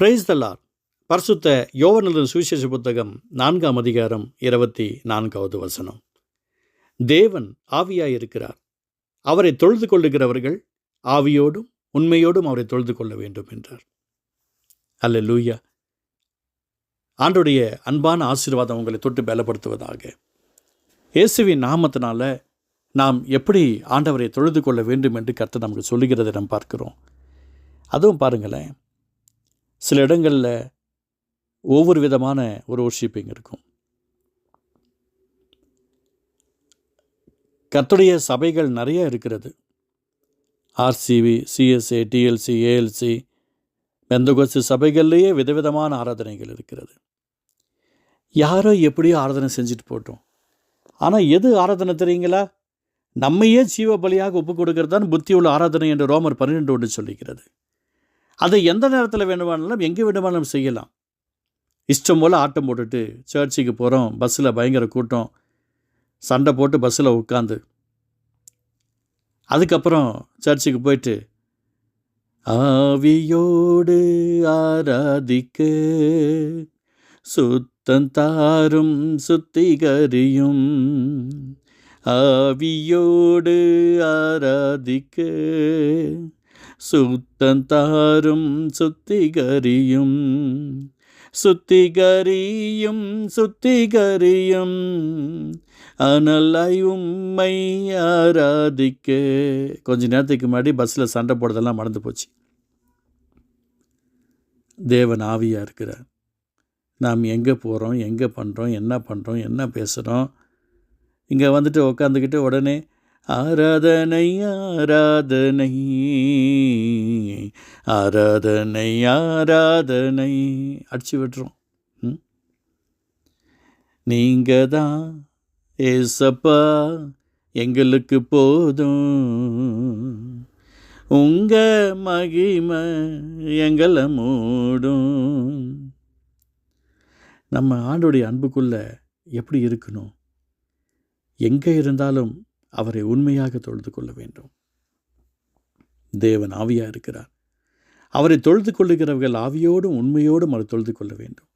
Price தல்லார் பரிசுத்த யோவனலின் சுவிசேஷ புத்தகம் நான்காம் அதிகாரம் இருபத்தி நான்காவது வசனம். தேவன் ஆவியாயிருக்கிறார். அவரை தொழுது கொள்ளுகிறவர்கள் ஆவியோடும் உண்மையோடும் அவரை தொழுது கொள்ள வேண்டும் என்றார். அல்ல லூயா ஆண்டுடைய அன்பான ஆசீர்வாதம் உங்களை தொட்டு பலப்படுத்துவதாக. இயேசுவின் நாமத்தினால நாம் எப்படி ஆண்டவரை தொழுது கொள்ள வேண்டும் என்று கர்த்தர் நமக்கு சொல்லுகிறதை நாம் பார்க்கிறோம். அதுவும் பாருங்களேன். சில இடங்களில் ஒவ்வொரு விதமான ஒரு ஒர்ஷிப்பிங் இருக்கும். கத்துடைய சபைகள் நிறைய இருக்கிறது. R C V C S A D L C A L C Pentecost சபைகள்லேயே விதவிதமான ஆராதனைகள் இருக்கிறது. யாரோ எப்படியோ ஆராதனை செஞ்சுட்டு போட்டோம். ஆனால் எது ஆராதனை தெரியுங்களா? நம்மையே ஜீவ பலியாக ஒப்பு கொடுக்கறது தான் புத்தி உள்ள ஆராதனை என்று ரோமர் பன்னிரெண்டு ஒன்று சொல்லிக்கிறது அதை எந்த நேரத்தில் வேணுமானாலும் எங்கே வேணுமானாலும் செய்யலாம். இஷ்டம் போல் ஆட்டம் போட்டுட்டு சர்ச்சுக்கு போகிறோம் பஸ்ஸில் பயங்கர கூட்டம். சண்டை போட்டு பஸ்ஸில் உட்காந்து அதுக்கப்புறம் சர்ச்சுக்கு போயிட்டு ஆவியோடு ஆராதிக்க சுத்தந்தாரும் சுத்திகரியும். ஆவியோடு ஆராதிக்க சுத்தந்தாரும் சுத்திகரியும் சுத்திகரியும் சுத்திகரியும். அனலாய் உம்மை ஆராதிக்க. கொஞ்ச நேரத்துக்கு முன்னாடி பஸ்ஸில் சண்டை போடுறதெல்லாம் மறந்து போச்சு. தேவன் ஆவியாக இருக்கிறார். நாம் எங்கே போகிறோம் எங்கே பண்ணுறோம் என்ன பண்ணுறோம் என்ன பேசுகிறோம் இங்கே வந்துட்டு உக்காந்துக்கிட்டு உடனே ஆராதனை ஆராதனை. ஆராதனை ஆராதனை. அடிச்சு விட்டுரும். நீங்கள் நீங்க தான் ஏசப்பா எங்களுக்கு போதும். உங்க மகிமை எங்களை மூடும். நம்ம ஆண்டுடைய அன்புக்குள்ள எப்படி இருக்கணும்? எங்கே இருந்தாலும் அவரை உண்மையாக தொழுது கொள்ள வேண்டும். தேவன் ஆவியாக இருக்கிறார். அவரை தொழுது கொள்ளுகிறவர்கள் ஆவியோடும் உண்மையோடும் அவர் தொழுது கொள்ள வேண்டும்.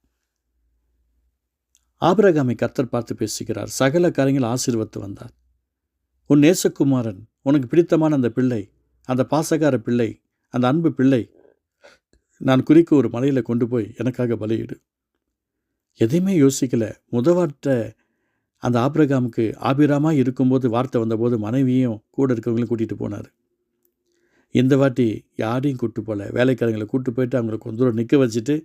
ஆபரகாமை கத்தர் பார்த்து பேசுகிறார் சகல காரியங்கள் ஆசீர்வத்து வந்தார். உன் நேசகுமாரன் உனக்கு பிடித்தமான அந்த பிள்ளை அந்த பாசகார பிள்ளை அந்த அன்பு பிள்ளை நான் குறிக்க ஒரு மலையில் கொண்டு போய் எனக்காக பலியிடு. எதையுமே யோசிக்கல முதவாட்ட அந்த ஆப்ரகாமுக்கு ஆபிராமாக இருக்கும்போது வார்த்தை வந்தபோது மனைவியும் கூட இருக்கிறவங்களையும் கூட்டிகிட்டு போனார். இந்த வாட்டி யாரையும் கூட்டு போகல வேலைக்காரங்களை கூட்டு போயிட்டு அவங்கள கொஞ்ச தூரம் நிற்க வச்சுட்டு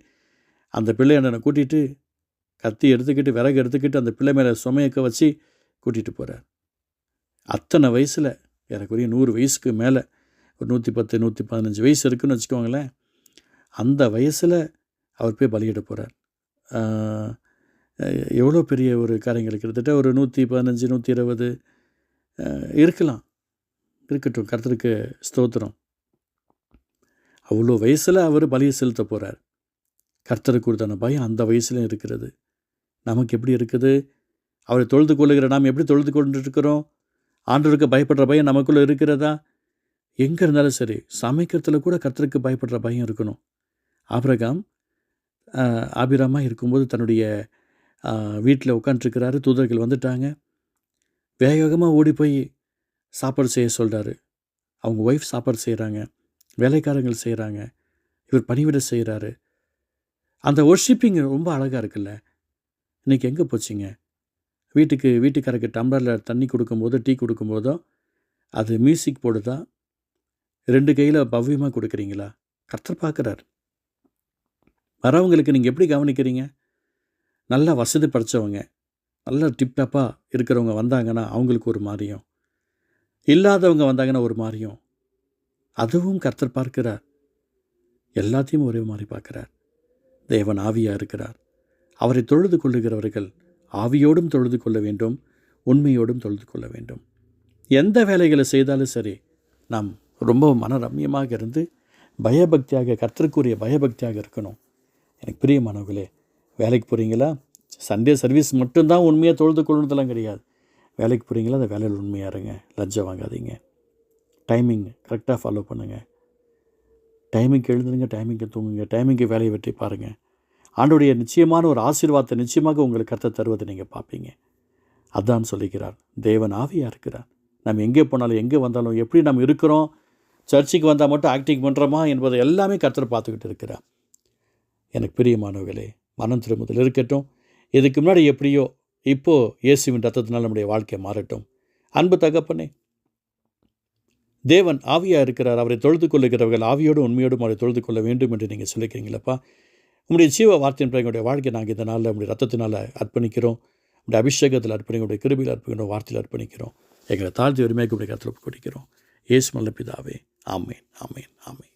அந்த பிள்ளை கூட்டிகிட்டு கத்தி எடுத்துக்கிட்டு விறகு எடுத்துக்கிட்டு அந்த பிள்ளை மேலே சுமையக்க வச்சு கூட்டிகிட்டு போகிறார் அத்தனை வயசில் எனக்குரிய நூறு வயசுக்கு மேலே ஒரு நூற்றி பத்து நூற்றி பதினஞ்சு வயசு இருக்குன்னு வச்சுக்கோங்களேன் அந்த வயசில் அவர் போய் பலியிட போகிறார் எவ்வளோ பெரிய ஒரு காரியங்கள் கிட்டத்தட்ட ஒரு நூற்றி பதினஞ்சு நூற்றி இருபது இருக்கலாம். இருக்கட்டும் கர்த்தருக்கு ஸ்தோத்திரம். அவ்வளோ வயசில் அவர் பலியை செலுத்த போகிறார் கர்த்தருக்கு கொடுத்தான பயம் அந்த வயசுலையும் இருக்கிறது. நமக்கு எப்படி இருக்குது? அவரை தொழுது கொள்ளுகிற நாம் எப்படி தொழுது கொண்டுருக்கிறோம்? ஆண்டவருக்கு பயப்படுற பயம் நமக்குள்ளே இருக்கிறதா? எங்கே இருந்தாலும் சரி சமைக்கிறதுல கூட கர்த்தருக்கு பயப்படுற பயம் இருக்கணும். ஆபிரகாம் ஆபிராமாக இருக்கும்போது தன்னுடைய வீட்டில் உட்காந்துருக்கிறாரு தூதர்கள் வந்துட்டாங்க. வேக வேகமாக ஓடி போய் சாப்பாடு செய்ய சொல்கிறாரு அவங்க ஒய்ஃப் சாப்பாடு செய்கிறாங்க வேலைக்காரங்கள் செய்கிறாங்க இவர் பணிவிட செய்கிறாரு அந்த ஒர்ஷிப்பிங் ரொம்ப அழகாக இருக்குல்ல. இன்றைக்கி எங்கே போச்சிங்க? வீட்டுக்கு வீட்டுக்காரருக்கு டம்ளரில் தண்ணி கொடுக்கும்போதோ டீ கொடுக்கும்போதோ அது மியூசிக் போடுதா? ரெண்டு கையில் பவ்யமாக கொடுக்குறீங்களா? கர்த்தர் பார்க்குறாரு. வரவங்களுக்கு நீங்கள் எப்படி கவனிக்கிறீங்க? நல்லா வசதி படித்தவங்க நல்லா டிப்டாப்பாக இருக்கிறவங்க வந்தாங்கன்னா அவங்களுக்கு ஒரு மாதிரியும் இல்லாதவங்க வந்தாங்கன்னா ஒரு மாதிரியும். அதுவும் கர்த்தர் பார்க்கிறார். எல்லாத்தையும் ஒரே மாதிரி பார்க்கிறார். தேவன் ஆவியாக இருக்கிறார். அவரை தொழுது கொள்ளுகிறவர்கள் ஆவியோடும் தொழுது கொள்ள வேண்டும் உண்மையோடும் தொழுது கொள்ள வேண்டும். எந்த வேலைகளை செய்தாலும் சரி நாம் ரொம்ப மனரம்யமாக இருந்து பயபக்தியாக கர்த்தருக்குரிய பயபக்தியாக இருக்கணும். எனக்கு பிரியமானவர்களே வேலைக்கு போகிறீங்களா சண்டே சர்வீஸ் மட்டும்தான் உண்மையாக தொழுது கொள்ளணுதெல்லாம் கிடையாது. வேலைக்கு போகிறீங்களா அந்த வேலையில் உண்மையாக இருங்க. லஞ்சம் வாங்காதீங்க. டைமிங் கரெக்டாக ஃபாலோ பண்ணுங்கள் டைமிங்க்கு எழுந்துருங்க டைமிங்க்கு தூங்குங்க டைமிங்க்கு வேலையை வெற்றி பாருங்கள் ஆண்டுடைய நிச்சயமான ஒரு ஆசீர்வாதத்தை நிச்சயமாக உங்களுக்கு கருத்தை தருவதை நீங்கள் பார்ப்பீங்க. அதான் சொல்லிக்கிறார் தேவன் ஆவியாக இருக்கிறார். நம்ம எங்கே போனாலும் எங்கே வந்தாலும் எப்படி நம்ம இருக்கிறோம் சர்ச்சுக்கு வந்தால் மட்டும் ஆக்டிங் பண்ணுறோமா என்பதை எல்லாமே கர்த்தர் பார்த்துக்கிட்டு இருக்கிறார். எனக்கு பிரியமானவர்களே மனம் திரும்புதல் இருக்கட்டும். இதுக்கு முன்னாடி எப்படியோ இப்போது இயேசுவின் ரத்தத்தினால் நம்முடைய வாழ்க்கை மாறட்டும். அன்பு தகப்பனே தேவன் ஆவியாக இருக்கிறார். அவரை தொழுது கொள்ளுகிறவர்கள் ஆவியோடும் உண்மையோடும் அவரை தொழுது கொள்ள வேண்டும் என்று நீங்கள் சொல்லிக்கிறீங்களப்பா? உங்களுடைய ஜீவ வார்த்தையின் பிறகு எங்களுடைய வாழ்க்கை நாங்கள் இந்த நாளில் உங்களுடைய ரத்தத்தினால் அர்ப்பணிக்கிறோம். உங்களுடைய அபிஷேகத்தில் அர்ப்பணிக்கிறோம். உங்களுடைய கிருபியில் அர்ப்பணிக்கிறோம். வார்த்தையில் அர்ப்பணிக்கிறோம். எங்களை தாழ்த்தி உரிமைக்கு உடைய கருத்தில் கொடுக்கிறோம். ஏசு நல்ல பிதாவே. ஆமேன் ஆமேன் ஆமேன்.